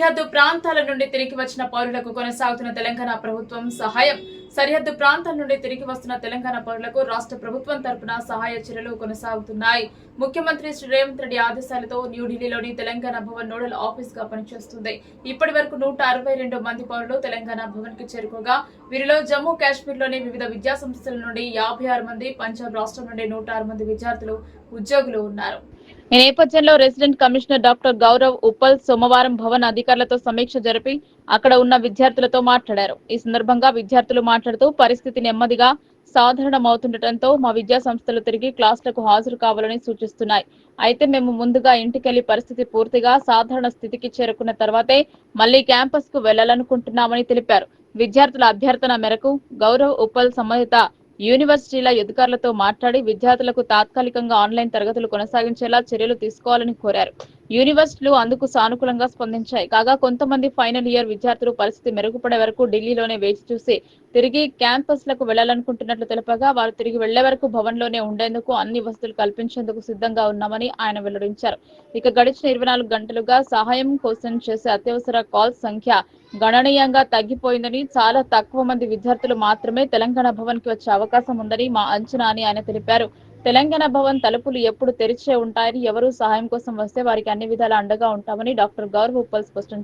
సరిహద్దు ప్రాంతాల నుండి తిరిగి వచ్చిన పౌరులకు కొనసాగుతున్న తెలంగాణ ప్రభుత్వం సహాయం. సరిహద్దు ప్రాంతాల నుండి తిరిగి వస్తున్న తెలంగాణ పౌరులకు రాష్ట్ర ప్రభుత్వం తరపున సహాయ చర్యలు కొనసాగుతున్నాయి. ముఖ్యమంత్రి శ్రీ రేవంత్ రెడ్డి ఆదేశాలతో న్యూఢిల్లీలోని తెలంగాణ భవన్ నోడల్ ఆఫీస్గా పనిచేస్తుంది. ఇప్పటి వరకు నూట అరవై రెండు మంది పౌరులు తెలంగాణ భవన్కి చేరుకోగా వీరిలో జమ్మూ కాశ్మీర్లోని వివిధ విద్యా సంస్థల నుండి యాభై ఆరు మంది పంజాబ్ రాష్ట్రం నుండి నూట ఆరు మంది విద్యార్థులు ఉద్యోగులు ఉన్నారు. ఈ నేపథ్యంలో resident commissioner doctor Gaurav Uppal సోమవారం భవన్ అధికారులతో సమీక్ష జరిపి అక్కడ ఉన్న విద్యార్థులతో మాట్లాడారు. ఈ సందర్భంగా విద్యార్థులు మాట్లాడుతూ పరిస్థితి నెమ్మదిగా సాధారణమవుతుండటంతో మా విద్యా సంస్థలు తిరిగి క్లాసులకు హాజరు కావాలని సూచిస్తున్నాయి. అయితే మేము ముందుగా ఇంటికెళ్ళి పరిస్థితి పూర్తిగా సాధారణ స్థితికి చేరుకున్న తర్వాతే మళ్ళీ క్యాంపస్కు వెళ్ళాలనుకుంటున్నామని తెలిపారు. విద్యార్థుల అభ్యర్థన మేరకు గౌరవ్ ఉప్పల్ సంబంధిత యూనివర్సిటీల అధికారులతో మాట్లాడి విద్యార్థులకు తాత్కాలికంగా ఆన్లైన్ తరగతులు కొనసాగించేలా చర్యలు తీసుకోవాలని కోరారు. యూనివర్సిటీలు అందుకు సానుకూలంగా స్పందించాయి. కాగా కొంతమంది ఫైనల్ ఇయర్ విద్యార్థులు పరిస్థితి మెరుగుపడే వరకు ఢిల్లీలోనే వేచి చూసి తిరిగి క్యాంపస్లకు వెళ్ళాలనుకుంటున్నట్లు తెలపగా వారు తిరిగి వెళ్ళే వరకు భవన్లోనే ఉండేందుకు అన్ని వసతులు కల్పించేందుకు సిద్ధంగా ఉన్నామని ఆయన వెల్లడించారు. ఇక గడిచిన ఇరవై నాలుగు గంటలుగా సహాయం కోసం చేసే అత్యవసర కాల్ సంఖ్య గణనీయంగా తగ్గిపోయిందని చాలా తక్కువ మంది విద్యార్థులు మాత్రమే తెలంగాణ భవన్కి వచ్చే అవకాశం ఉందని మా అంచనా అని ఆయన తెలిపారు. తెలంగాణ భవన్ తలుపులు ఎప్పుడు తెరిచే ఉంటాయని ఎవరు సహాయం కోసం వస్తే వారికి అన్ని విధాల అండగా ఉంటామని డాక్టర్ గౌరవ్ ఉప్పల్ స్పష్టం